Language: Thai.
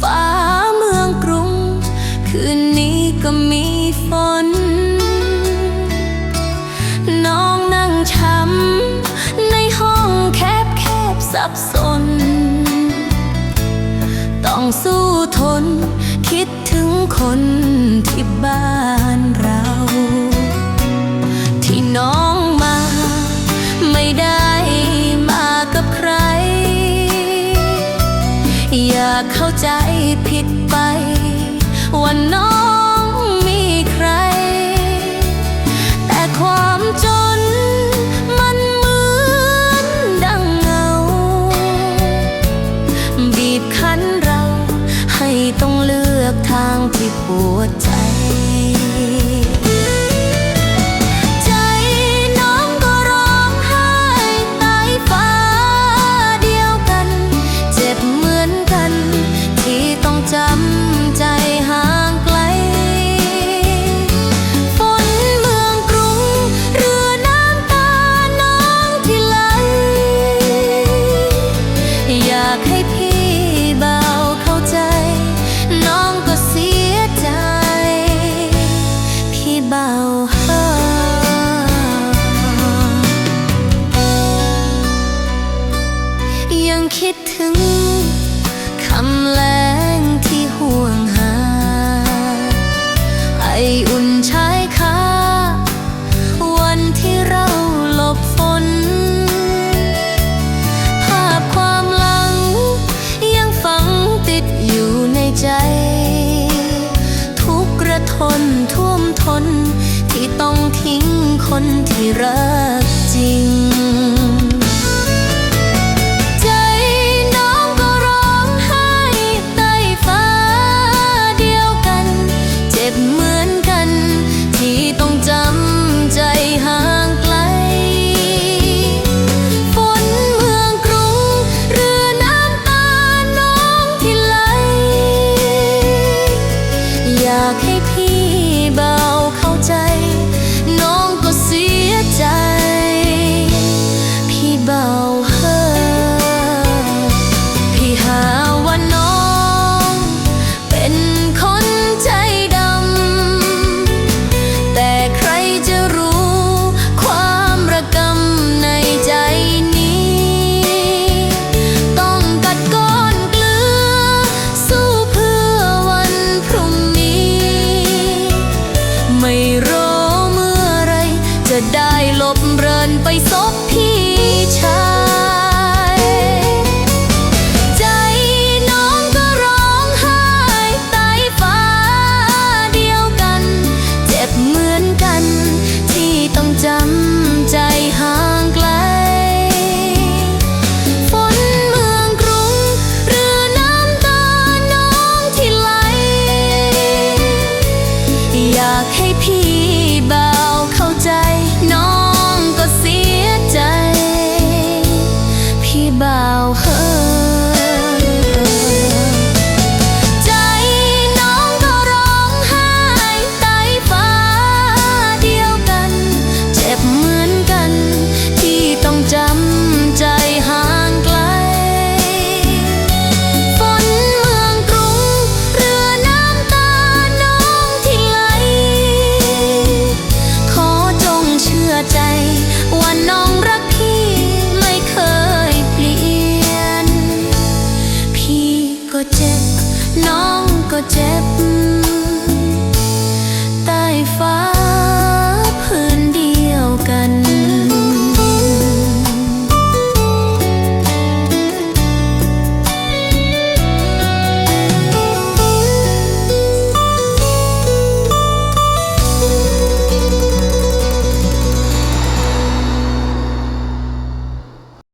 ฟ้าเมืองกรุง คืนนี้ก็มีฝน น้องนั่งช้ำในห้องแคบแคบสับสน ต้องสู้ทนคิดถึงคนที่บ้านเรา อย่าเข้าใจผิดไป ว่าน้องมีใคร แต่ความจนมันเหมือนดังเงา บีบคั้นเราให้ต้องเลือกทางที่ปวด คิดถึงคำแรงที่ห่วงหา ไออุ่นชายคาวันที่เราหลบฝน ภาพความหลัง ยังฝังติดอยู่ในใจ ทุกระทนท่วมทนที่ต้องทิ้งคนที่รักจริง จะได้หลบเรินไปซบพี่ชายใจน้องก็ร้องไห้ตายฟ้าเดียวกัน เจ็บเหมือนกัน ที่ต้องจำใจห่างไกล ฝนเมืองกรุง หรือน้ำตาน้องที่ไหล อยากให้พี่